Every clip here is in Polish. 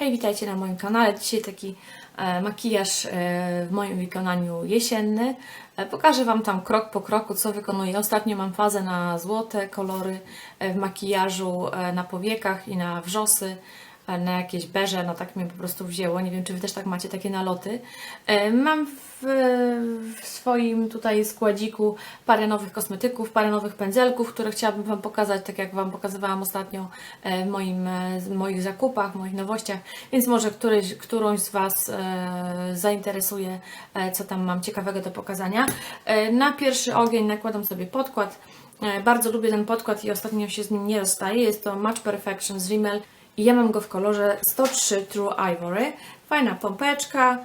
Hej, witajcie na moim kanale. Dzisiaj taki e, makijaż e, w moim wykonaniu jesienny. E, pokażę Wam tam krok po kroku, co wykonuję. Ostatnio mam fazę na złote kolory w makijażu, na powiekach i na wrzosy, na jakieś beże, no tak mnie po prostu wzięło. Nie wiem, czy Wy też tak macie takie naloty. E, mam w, w swoim tutaj składziku parę nowych kosmetyków, parę nowych pędzelków, które chciałabym Wam pokazać, tak jak Wam pokazywałam ostatnio e, w moim, e, w moich zakupach, w moich nowościach, więc może któryś, którąś z Was zainteresuje, co tam mam ciekawego do pokazania. Na pierwszy ogień nakładam sobie podkład. Bardzo lubię ten podkład i ostatnio się z nim nie rozstaję. Jest to Match Perfection z Rimmel ja mam go w kolorze 103 True Ivory. Fajna pompeczka.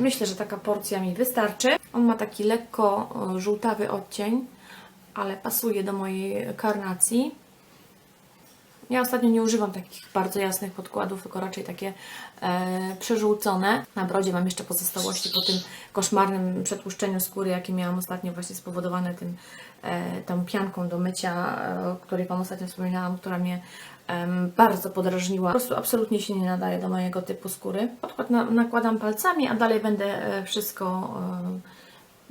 Myślę, że taka porcja mi wystarczy. On ma taki lekko żółtawy odcień, ale pasuje do mojej karnacji. Ja ostatnio nie używam takich bardzo jasnych podkładów, tylko raczej takie e, przeżółcone. Na brodzie mam jeszcze pozostałości po tym koszmarnym przetłuszczeniu skóry, jakie miałam ostatnio właśnie spowodowane tym, e, tą pianką do mycia, o której Wam ostatnio wspominałam, która mnie bardzo podrażniła. Po prostu absolutnie się nie nadaje do mojego typu skóry. Podkład na, nakładam palcami, a dalej będę e, wszystko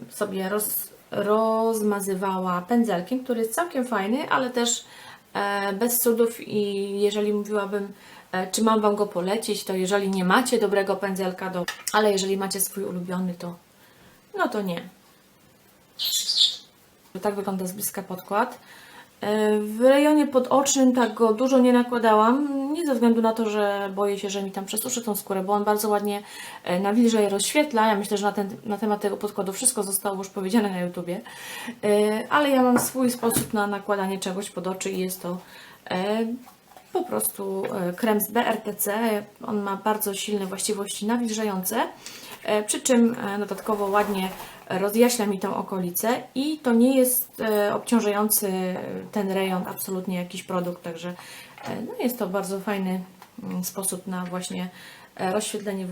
e, sobie roz, rozmazywała pędzelkiem, który jest całkiem fajny, ale też e, bez cudów i jeżeli mówiłabym, czy mam Wam go polecić, to jeżeli nie macie dobrego pędzelka, do, ale jeżeli macie swój ulubiony, to no to nie. Tak wygląda z bliska podkład. E, W rejonie podocznym tak go dużo nie nakładałam, nie ze względu na to, że boję się, że mi tam przesuszy tą skórę, bo on bardzo ładnie e, nawilża i rozświetla. Ja myślę, że na, ten, na temat tego podkładu wszystko zostało już powiedziane na YouTubie. E, Ale ja mam swój sposób na nakładanie czegoś pod oczy i jest to po prostu krem z BRTC. On ma bardzo silne właściwości nawilżające, przy czym dodatkowo ładnie rozjaśnia mi tą okolicę i to nie jest e, obciążający ten rejon absolutnie jakiś produkt, także e, no jest to bardzo fajny mm, sposób na właśnie e, rozświetlenie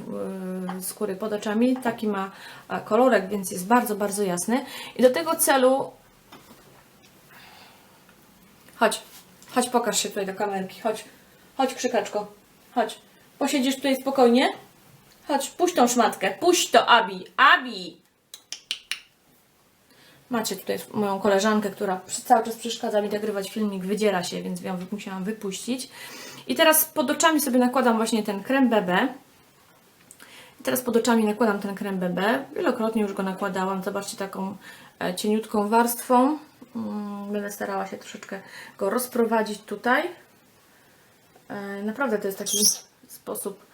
skóry pod oczami. Taki ma kolorek, więc jest bardzo, bardzo jasny. I do tego celu Chodź, chodź, pokaż się tutaj do kamerki. Chodź, chodź, krzykaczko. Chodź. Posiedzisz tutaj spokojnie? Chodź, puść tą szmatkę. Puść to, Abi. Abi! Macie tutaj moją koleżankę, która cały czas przeszkadza mi nagrywać filmik, wydziera się, więc ją musiałam wypuścić. I teraz pod oczami sobie nakładam właśnie ten krem BB. I teraz pod oczami nakładam ten krem BB. Wielokrotnie już go nakładałam. Zobaczcie taką e, cieniutką warstwą. Mm, Będę starała się troszeczkę go rozprowadzić tutaj. E, Naprawdę to jest taki sposób,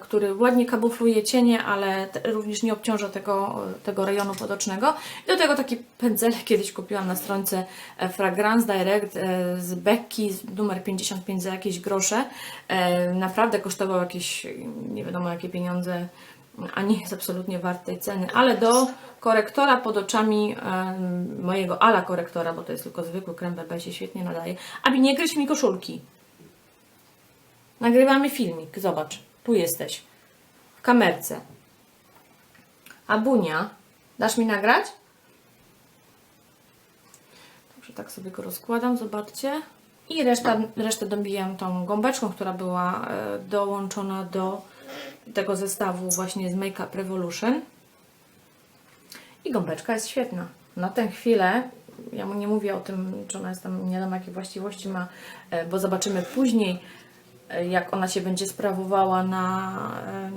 który ładnie kamufluje cienie, ale również nie obciąża tego, tego rejonu podocznego. I do tego taki pędzelek kiedyś kupiłam na stronce e, Fragrance Direct e, z Becky numer 55 za jakieś grosze. E, Naprawdę kosztował jakieś nie wiadomo jakie pieniądze, a nie jest absolutnie wart tej ceny, ale do korektora pod oczami mojego ala korektora, bo to jest tylko zwykły krem BB się świetnie nadaje. Abi, nie gryź mi koszulki. Nagrywamy filmik, zobacz, tu jesteś, w kamerce. A dasz mi nagrać? Tak sobie go rozkładam, zobaczcie. I reszta, resztę dobijam tą gąbeczką, która była e, dołączona do tego zestawu właśnie z Make Up Revolution. I gąbeczka jest świetna. Na tę chwilę, ja mu nie mówię o tym, czy ona jest tam, nie wiem jakie właściwości ma, e, bo zobaczymy później, jak ona się będzie sprawowała na, e,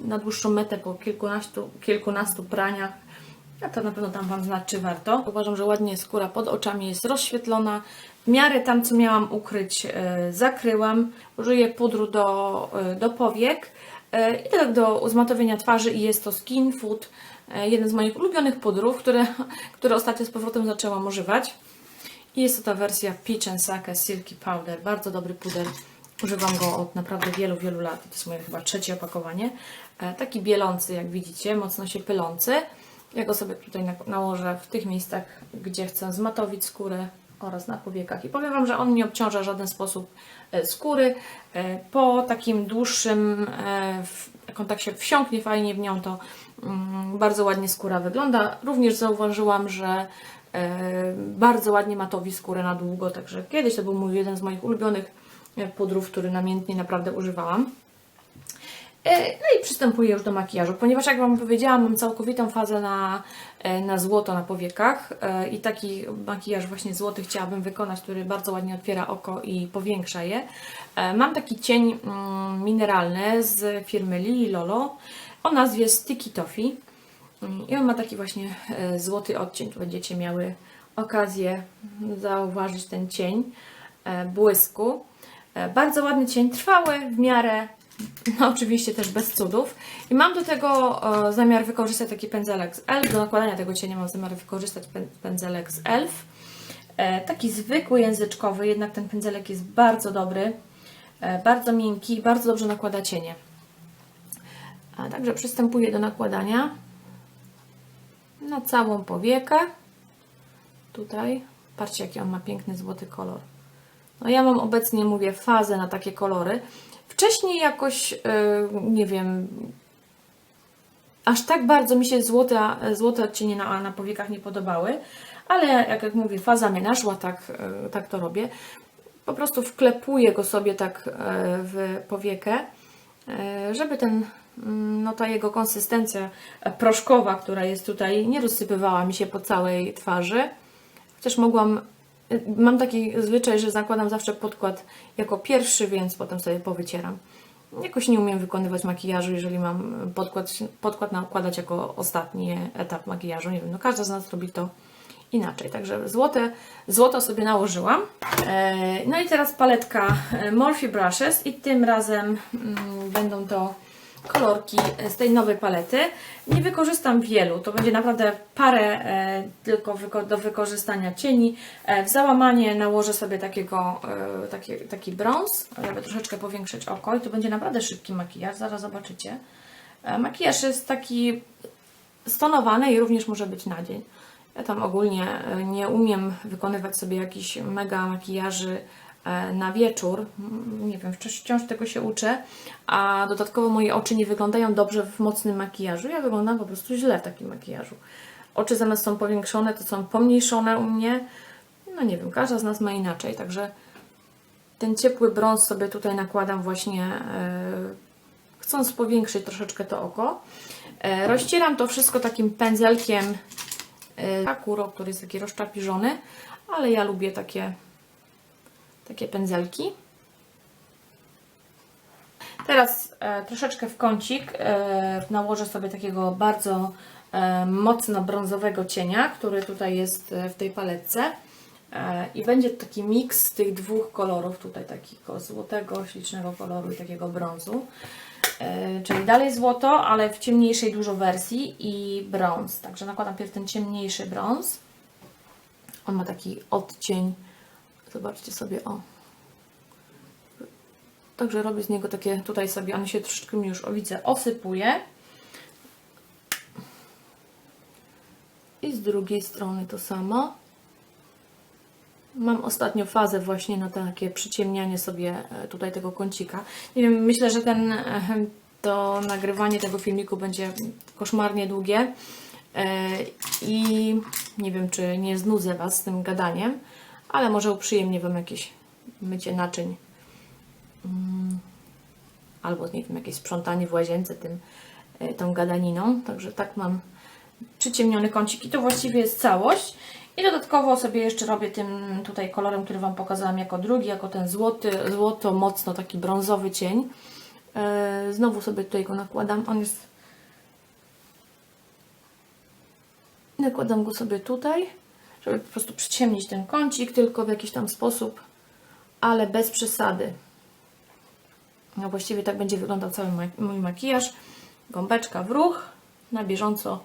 na dłuższą metę po kilkunastu, kilkunastu praniach. Ja to na pewno dam Wam znać, czy warto. Uważam, że ładnie skóra pod oczami jest rozświetlona. W miarę tam, co miałam ukryć, e, zakryłam. Użyję pudru do, e, do powiek e, i tak do zmatowienia twarzy i jest to Skin Food, e, jeden z moich ulubionych pudrów, które, które ostatnio z powrotem zaczęłam używać. I jest to ta wersja Peach and Sake Silky Powder. Bardzo dobry puder. Używam go od naprawdę wielu, wielu lat. To jest moje chyba trzecie opakowanie. E, Taki bielący, jak widzicie, mocno się pylący. Ja go sobie tutaj na- nałożę w tych miejscach, gdzie chcę zmatowić skórę oraz na powiekach. I powiem Wam, że on nie obciąża w żaden sposób e, skóry. E, Po takim dłuższym, e, w- jak on tak się wsiąknie fajnie w nią, to mm, bardzo ładnie skóra wygląda. Również zauważyłam, że bardzo ładnie matowi skórę na długo, także kiedyś to był mój jeden z moich ulubionych pudrów, który namiętnie naprawdę używałam. E, No i przystępuję już do makijażu, ponieważ jak Wam powiedziałam, mam całkowitą fazę na, e, na złoto na powiekach e, i taki makijaż właśnie złoty chciałabym wykonać, który bardzo ładnie otwiera oko i powiększa je. Mam taki cień mm, mineralny z firmy Lili Lolo o nazwie Sticky Toffee Mm, i on ma taki właśnie złoty odcień, tu będziecie miały okazję zauważyć ten cień błysku. E, Bardzo ładny cień, trwały w miarę, no oczywiście też bez cudów. I mam do tego e, zamiar wykorzystać taki pędzelek z ELF. Do nakładania tego cienia mam zamiar wykorzystać pę- pędzelek z ELF. E, Taki zwykły języczkowy, jednak ten pędzelek jest bardzo dobry, bardzo miękki i bardzo dobrze nakłada cienie. A także przystępuję do nakładania na całą powiekę. Tutaj, patrzcie jaki on ma piękny złoty kolor. No ja mam obecnie, mówię, fazę na takie kolory. Wcześniej jakoś, yy, nie wiem, aż tak bardzo mi się złote, złote odcienie na, na powiekach nie podobały, ale jak, jak mówię, faza mnie naszła, tak, yy, tak to robię. Po prostu wklepuję go sobie tak yy, w powiekę, żeby ten, mm, no ta jego konsystencja proszkowa, która jest tutaj, nie rozsypywała mi się po całej twarzy. Chociaż mogłam, y, mam taki zwyczaj, że zakładam zawsze podkład jako pierwszy, więc potem sobie powycieram. Jakoś nie umiem wykonywać makijażu, jeżeli mam podkład, podkład nakładać jako ostatni etap makijażu. Nie wiem, no każda z nas robi to inaczej. Także złote, złoto sobie nałożyłam. E, No i teraz paletka e, Morphe Brushes i tym razem mm, będą to kolorki z tej nowej palety. Nie wykorzystam wielu, to będzie naprawdę parę e, tylko do wykorzystania cieni. E, w załamanie nałożę sobie takiego, e, taki, taki brąz, żeby troszeczkę powiększyć oko i to będzie naprawdę szybki makijaż, zaraz zobaczycie. Makijaż jest taki stonowany i również może być na dzień. Ja tam ogólnie nie umiem wykonywać sobie jakichś mega makijaży na wieczór. Mm, Nie wiem, wciąż, tego się uczę, a dodatkowo moje oczy nie wyglądają dobrze w mocnym makijażu. Ja wyglądam po prostu źle w takim makijażu. Oczy zamiast są powiększone, to są pomniejszone u mnie. No nie wiem, każda z nas ma inaczej, także ten ciepły brąz sobie tutaj nakładam właśnie e, chcąc powiększyć troszeczkę to oko. E, rozcieram to wszystko takim pędzelkiem e, Sakuro, który jest taki rozczapiżony, ale ja lubię takie, takie pędzelki. Teraz e, troszeczkę w kącik e, nałożę sobie takiego bardzo e, mocno brązowego cienia, który tutaj jest e, w tej paletce. E, I będzie taki miks tych dwóch kolorów, tutaj takiego złotego, ślicznego koloru i takiego brązu. E, Czyli dalej złoto, ale w ciemniejszej dużo wersji i brąz. Także nakładam pierw ten ciemniejszy brąz. On ma taki odcień. Zobaczcie sobie, o. Także robię z niego takie, tutaj sobie, on się troszeczkę mi już, o widzę, osypuje. I z drugiej strony to samo. Mam ostatnio fazę właśnie na takie przyciemnianie sobie e, tutaj tego kącika. Nie wiem, myślę, że ten, to nagrywanie tego filmiku będzie koszmarnie długie E, i nie wiem, czy nie znudzę Was z tym gadaniem, ale może uprzyjemnię Wam jakieś mycie naczyń Mm, albo nie wiem, jakieś sprzątanie w łazience tym, e, tą gadaniną. Także tak mam przyciemniony kącik i to właściwie jest całość. I dodatkowo sobie jeszcze robię tym tutaj kolorem, który Wam pokazałam jako drugi, jako ten złoty, złoto mocno taki brązowy cień. E, Znowu sobie tutaj go nakładam. On jest... Nakładam go sobie tutaj, żeby po prostu przyciemnić ten kącik, tylko w jakiś tam sposób, ale bez przesady. No właściwie tak będzie wyglądał cały mój makijaż. Gąbeczka w ruch, na bieżąco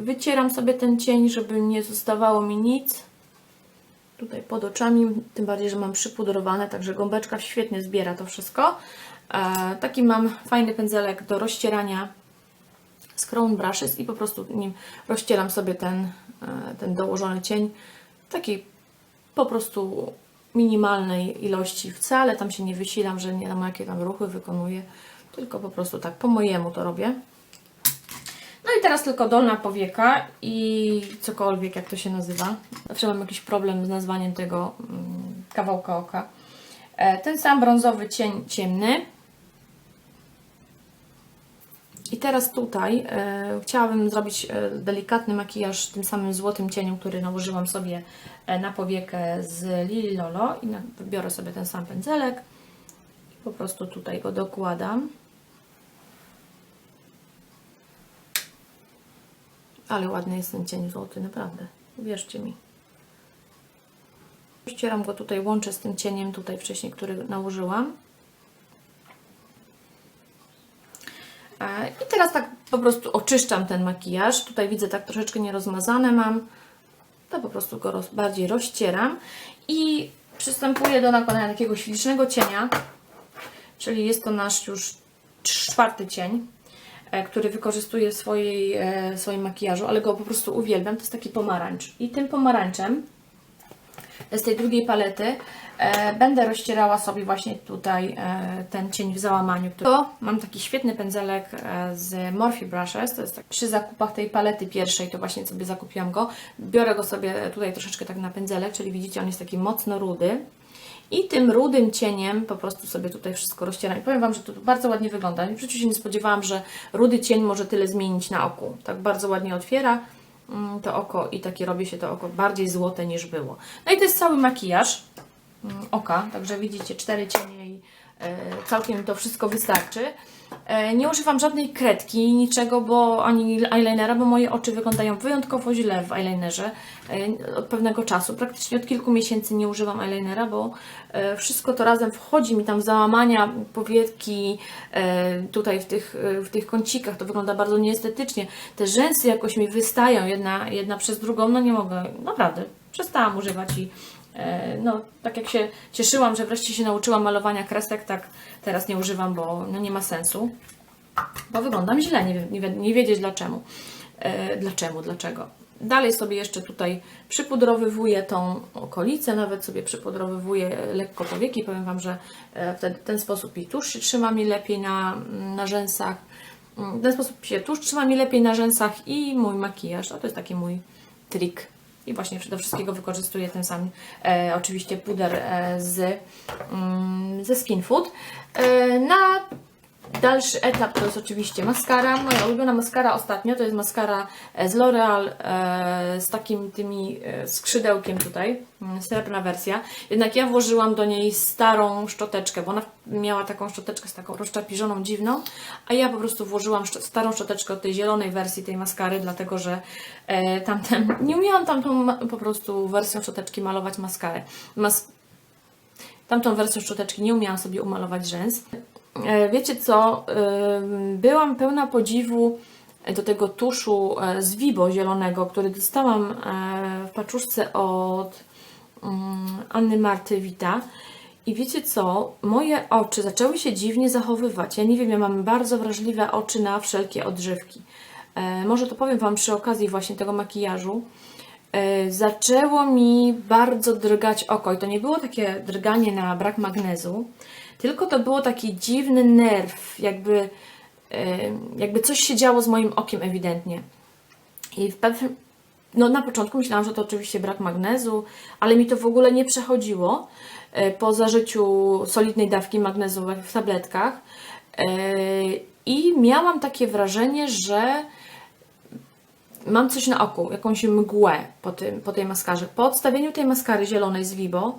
wycieram sobie ten cień, żeby nie zostawało mi nic. Tutaj pod oczami, tym bardziej, że mam przypudrowane, także gąbeczka świetnie zbiera to wszystko. E, taki mam fajny pędzelek do rozcierania z Crown Brushes i po prostu nim rozcieram sobie ten, ten dołożony cień. Taki po prostu minimalnej ilości wcale tam się nie wysilam, że nie wiem jakie tam ruchy wykonuję, tylko po prostu tak po mojemu to robię. No i teraz tylko dolna powieka i cokolwiek, jak to się nazywa. Zawsze mam jakiś problem z nazwaniem tego mm, kawałka oka. E, Ten sam brązowy cień ciemny. I teraz tutaj e, chciałabym zrobić e, delikatny makijaż tym samym złotym cieniem, który nałożyłam sobie e, na powiekę z Lili Lolo. I na, wybiorę sobie ten sam pędzelek i po prostu tutaj go dokładam. Ale ładny jest ten cień złoty, naprawdę. Wierzcie mi. Ścieram go tutaj, łączę z tym cieniem tutaj wcześniej, który nałożyłam. I teraz tak po prostu oczyszczam ten makijaż. Tutaj widzę tak troszeczkę nierozmazane mam. To po prostu go roz, bardziej rozcieram. I przystępuję do nakładania takiego ślicznego cienia. Czyli jest to nasz już czwarty cień, e, który wykorzystuję w swojej, e, swoim makijażu, ale go po prostu uwielbiam. To jest taki pomarańcz. I tym pomarańczem z tej drugiej palety e, będę rozcierała sobie właśnie tutaj e, ten cień w załamaniu. To mam taki świetny pędzelek e, z Morphe Brushes, to jest tak przy zakupach tej palety pierwszej, to właśnie sobie zakupiłam go. Biorę go sobie tutaj troszeczkę tak na pędzelek, czyli widzicie on jest taki mocno rudy. I tym rudym cieniem po prostu sobie tutaj wszystko rozcieram. I powiem Wam, że to bardzo ładnie wygląda. W życiu się nie spodziewałam, że rudy cień może tyle zmienić na oku. Tak bardzo ładnie otwiera to oko i takie robi się to oko bardziej złote niż było. No i to jest cały makijaż mm, oka, także widzicie cztery cienie i e, całkiem to wszystko wystarczy. E, nie używam żadnej kredki, niczego, bo ani eyelinera, bo moje oczy wyglądają wyjątkowo źle w eyelinerze e, od pewnego czasu. Praktycznie od kilku miesięcy nie używam eyelinera, bo e, wszystko to razem wchodzi mi tam załamania powieki, tutaj w tych, w tych kącikach, to wygląda bardzo nieestetycznie. Te rzęsy jakoś mi wystają jedna, jedna przez drugą, no nie mogę, naprawdę, przestałam używać i No, tak jak się cieszyłam, że wreszcie się nauczyłam malowania kresek, tak teraz nie używam, bo no nie ma sensu. Bo wyglądam źle, nie, nie, nie wiedzieć dlaczego. E, dlaczego, dlaczego. Dalej sobie jeszcze tutaj przypudrowywuję tą okolicę, nawet sobie przypudrowywuję lekko powieki. Powiem Wam, że e, w ten, ten sposób i tusz się trzyma mi lepiej na, na rzęsach. Mm, W ten sposób się tusz trzyma mi lepiej na rzęsach i mój makijaż. A to jest taki mój trik. I właśnie do wszystkiego wykorzystuję ten sam, e, oczywiście puder e, z, mm, ze Skin Food. E, na dalszy etap to jest oczywiście maskara. Moja ulubiona maskara ostatnio to jest maskara e, z L'Oreal e, z takim tymi e, skrzydełkiem tutaj, mm, srebrna wersja. Jednak ja włożyłam do niej starą szczoteczkę, bo ona miała taką szczoteczkę z taką rozczapiżoną dziwną, a ja po prostu włożyłam starą szczoteczkę od tej zielonej wersji tej maskary, dlatego że tamten, nie umiałam tamtą po prostu wersją szczoteczki malować maskarę. Mas Tamtą wersją szczoteczki nie umiałam sobie umalować rzęs. E, Wiecie co? Byłam pełna podziwu do tego tuszu e, z Vibo zielonego, który dostałam e, w paczuszce od mm, Anny Marty Wita. I wiecie co? Moje oczy zaczęły się dziwnie zachowywać. Ja nie wiem, ja mam bardzo wrażliwe oczy na wszelkie odżywki. E, Może to powiem Wam przy okazji właśnie tego makijażu. E, zaczęło mi bardzo drgać oko i to nie było takie drganie na brak magnezu, tylko to było taki dziwny nerw, jakby, jakby coś się działo z moim okiem ewidentnie. I w pewnym, no na początku myślałam, że to oczywiście brak magnezu, ale mi to w ogóle nie przechodziło e, po zażyciu solidnej dawki magnezu w- w tabletkach. E, I miałam takie wrażenie, że mam coś na oku, jakąś mgłę po, tym, po tej maskarze. Po odstawieniu tej maskary zielonej z Vibo,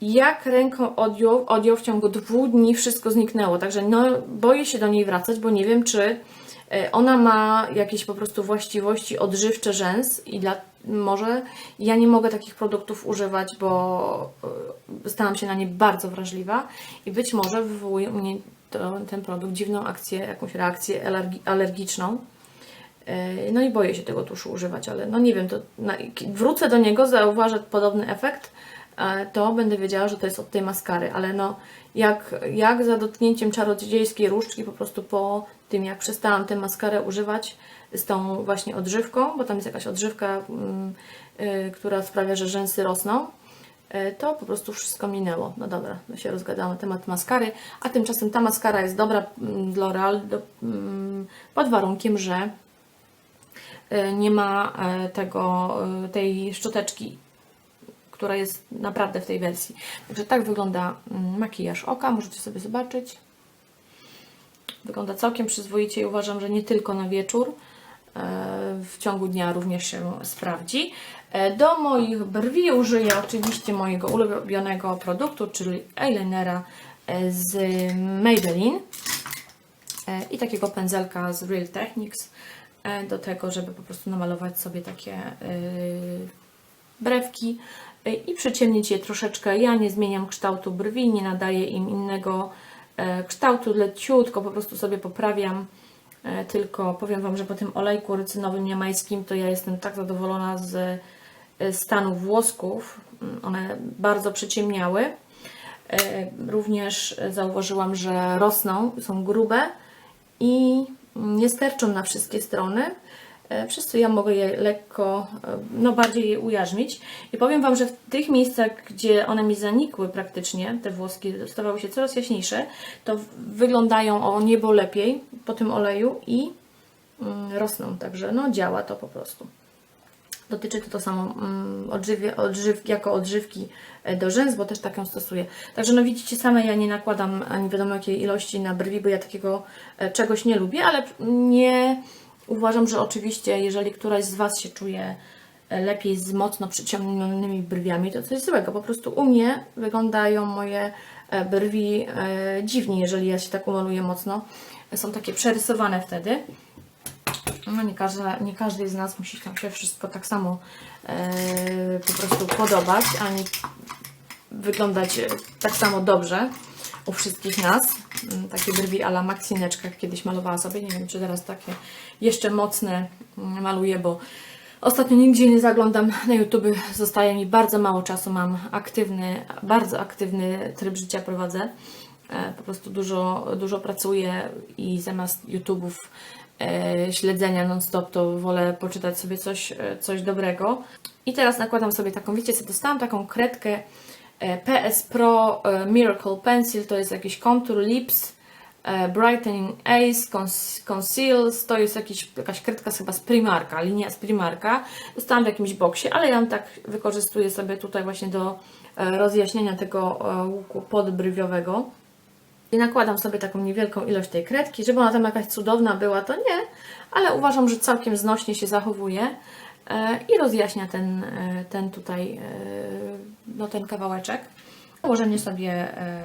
jak ręką odjął, odjął w ciągu dwóch dni wszystko zniknęło. Także no, boję się do niej wracać, bo nie wiem, czy e, ona ma jakieś po prostu właściwości odżywcze rzęs i dla, może ja nie mogę takich produktów używać, bo e, stałam się na nie bardzo wrażliwa i być może wywołuje u mnie to, ten produkt dziwną akcję, jakąś reakcję alergi, alergiczną. E, No i boję się tego tuszu używać, ale no nie wiem, to na, wrócę do niego, zauważę podobny efekt, to będę wiedziała, że to jest od tej maskary, ale no jak, jak za dotknięciem czarodziejskiej różdżki, po prostu po tym jak przestałam tę maskarę używać z tą właśnie odżywką, bo tam jest jakaś odżywka, mm, y, która sprawia, że rzęsy rosną, e, to po prostu wszystko minęło. No dobra, no się rozgadałam na temat maskary, a tymczasem ta maskara jest dobra mm, L'Oreal do- mm, pod warunkiem, że e, nie ma e, tego, tej szczoteczki, która jest naprawdę w tej wersji. Także tak wygląda mm, makijaż oka, możecie sobie zobaczyć. Wygląda całkiem przyzwoicie i uważam, że nie tylko na wieczór, e, w ciągu dnia również się sprawdzi. E, Do moich brwi użyję oczywiście mojego ulubionego produktu, czyli eyelinera e, z Maybelline i takiego pędzelka z Real Techniques do tego, żeby po prostu namalować sobie takie brewki i przyciemnić je troszeczkę. Ja nie zmieniam kształtu brwi, nie nadaję im innego e, kształtu, leciutko po prostu sobie poprawiam. E, Tylko powiem Wam, że po tym olejku rycynowym jamańskim to ja jestem tak zadowolona z e, stanu włosków. Mm, One bardzo przyciemniały. Również zauważyłam, że rosną, są grube i nie sterczą na wszystkie strony, przez co ja mogę je lekko, e, no bardziej je ujarzmić. I powiem Wam, że w tych miejscach, gdzie one mi zanikły praktycznie, te włoski stawały się coraz jaśniejsze, to wyglądają o niebo lepiej po tym oleju i mm, rosną, także no działa to po prostu. Dotyczy to to samo mm, odżywie, odżyw, jako odżywki e, do rzęs, bo też taką stosuję. Także no widzicie same, ja nie nakładam ani wiadomo jakiej ilości na brwi, bo ja takiego e, czegoś nie lubię, ale nie uważam, że oczywiście jeżeli któraś z Was się czuje e, lepiej z mocno przyciemnionymi brwiami, to coś złego. Po prostu u mnie wyglądają moje e, brwi e, dziwnie, jeżeli ja się tak umaluję mocno. Są takie przerysowane wtedy. No nie, każda, nie każdy z nas musi tam się wszystko tak samo po prostu podobać, ani wyglądać tak samo dobrze u wszystkich nas. Mm, Takie brwi ala Maxineczka kiedyś malowała sobie. Nie wiem, czy teraz takie jeszcze mocne mm, maluję, bo ostatnio nigdzie nie zaglądam na YouTube. Zostaje mi bardzo mało czasu. Mam aktywny, bardzo aktywny tryb życia prowadzę. E, Po prostu dużo, dużo pracuję i zamiast YouTube'ów e, śledzenia non-stop, to wolę poczytać sobie coś, e, coś dobrego. I teraz nakładam sobie taką, wiecie co, dostałam taką kredkę PS Pro e, Miracle Pencil, to jest jakiś contour lips, e, brightening ace, conceals, to jest jakiś, jakaś kredka chyba z Primarka, linia z Primarka. Dostałam w jakimś boksie, ale ja ją tak wykorzystuję sobie tutaj właśnie do e, rozjaśnienia tego e, łuku podbrwiowego. I nakładam sobie taką niewielką ilość tej kredki, żeby ona tam jakaś cudowna była, to nie, ale uważam, że całkiem znośnie się zachowuje e, i rozjaśnia ten, e, ten tutaj, e, no ten kawałeczek. Nałożenie sobie e,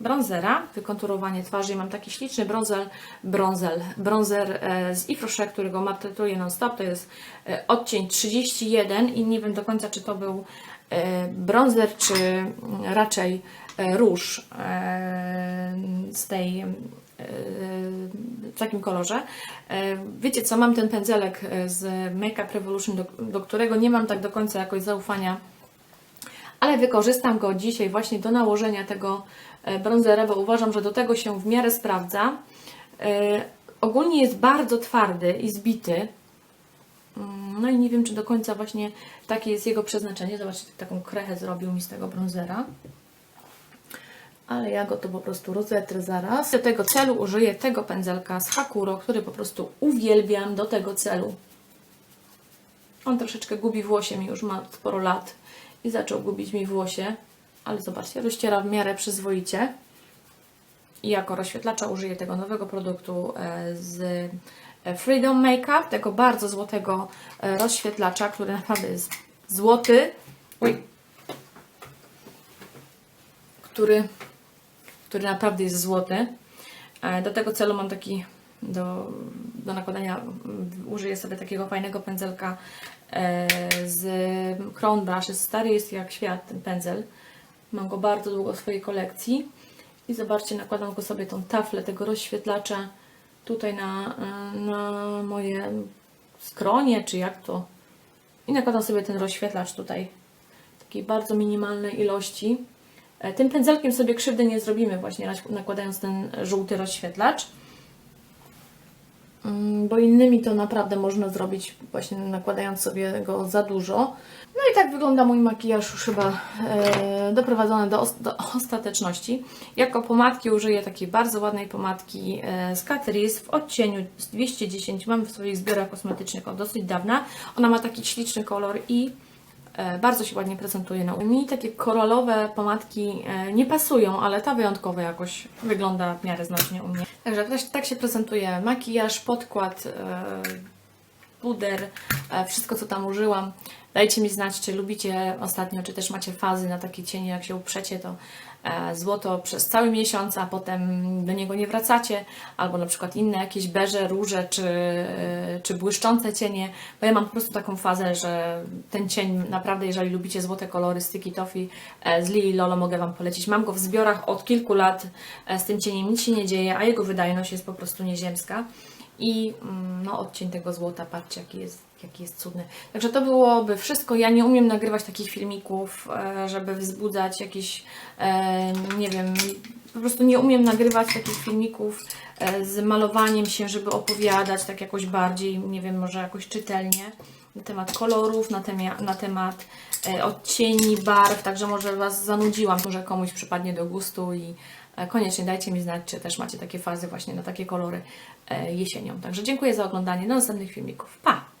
bronzera, wykonturowanie twarzy. Mam taki śliczny bronzer, bronzer e, z Ifrosze, którego maltretuję non-stop. To jest e, odcień 31 i nie wiem do końca, czy to był e, bronzer, czy raczej e, róż e, z tej e, w takim kolorze. E, Wiecie co, mam ten pędzelek e, z Makeup Revolution, do, do którego nie mam tak do końca jakoś zaufania ale wykorzystam go dzisiaj właśnie do nałożenia tego e, bronzera, bo uważam, że do tego się w miarę sprawdza. E, Ogólnie jest bardzo twardy i zbity. Mm, No i nie wiem, czy do końca właśnie takie jest jego przeznaczenie. Zobaczcie, taką krechę zrobił mi z tego bronzera. Ale ja go to po prostu rozetrę zaraz. Do tego celu użyję tego pędzelka z Hakuro, który po prostu uwielbiam do tego celu. On troszeczkę gubi włosie, mi już ma sporo lat i zaczął gubić mi włosie, ale zobaczcie, rozciera w miarę przyzwoicie. I jako rozświetlacza użyję tego nowego produktu e, z e, Freedom Makeup, tego bardzo złotego e, rozświetlacza, który naprawdę jest złoty. Oj. Który, który naprawdę jest złoty. E, Do tego celu mam taki do, do nakładania, użyję sobie takiego fajnego pędzelka e, z Crown Brush. Stary jest jak świat ten pędzel. Mam go bardzo długo w swojej kolekcji. I zobaczcie, nakładam go sobie tą taflę tego rozświetlacza tutaj na, e, na moje skronie, czy jak to. I nakładam sobie ten rozświetlacz tutaj w takiej bardzo minimalnej ilości. E, Tym pędzelkiem sobie krzywdy nie zrobimy właśnie nakładając ten żółty rozświetlacz. Mm, bo innymi to naprawdę można zrobić właśnie nakładając sobie go za dużo. No i tak wygląda mój makijaż już chyba e, doprowadzony do, do ostateczności. Jako pomadki użyję takiej bardzo ładnej pomadki e, z Catrice w odcieniu 210. Mam w swoich zbiorach kosmetycznych od dosyć dawna. Ona ma taki śliczny kolor i Bardzo się ładnie prezentuje na Mi takie koralowe pomadki e, nie pasują, ale ta wyjątkowo jakoś wygląda w miarę znacznie u mnie. Także tak, się prezentuje makijaż, podkład, e, puder, e, wszystko co tam użyłam. Dajcie mi znać, czy lubicie ostatnio, czy też macie fazy na takie cienie, jak się uprzecie, to e, złoto przez cały miesiąc, a potem do niego nie wracacie, albo na przykład inne jakieś beże, róże, czy, e, czy błyszczące cienie, bo ja mam po prostu taką fazę, że ten cień naprawdę, jeżeli lubicie złote kolory, Sticky Toffee e, z Lili Lolo mogę Wam polecić. Mam go w zbiorach od kilku lat, e, z tym cieniem nic się nie dzieje, a jego wydajność jest po prostu nieziemska. I mm, no, odcień tego złota, patrzcie jaki jest, jaki jest cudny. Także to byłoby wszystko. Ja nie umiem nagrywać takich filmików, e, żeby wzbudzać jakieś, e, nie wiem, po prostu nie umiem nagrywać takich filmików e, z malowaniem się, żeby opowiadać tak jakoś bardziej, nie wiem, może jakoś czytelnie na temat kolorów, na, temia, na temat odcieni, barw, także może Was zanudziłam, może komuś przypadnie do gustu i koniecznie dajcie mi znać, czy też macie takie fazy właśnie na takie kolory jesienią. Także dziękuję za oglądanie, do następnych filmików. Pa!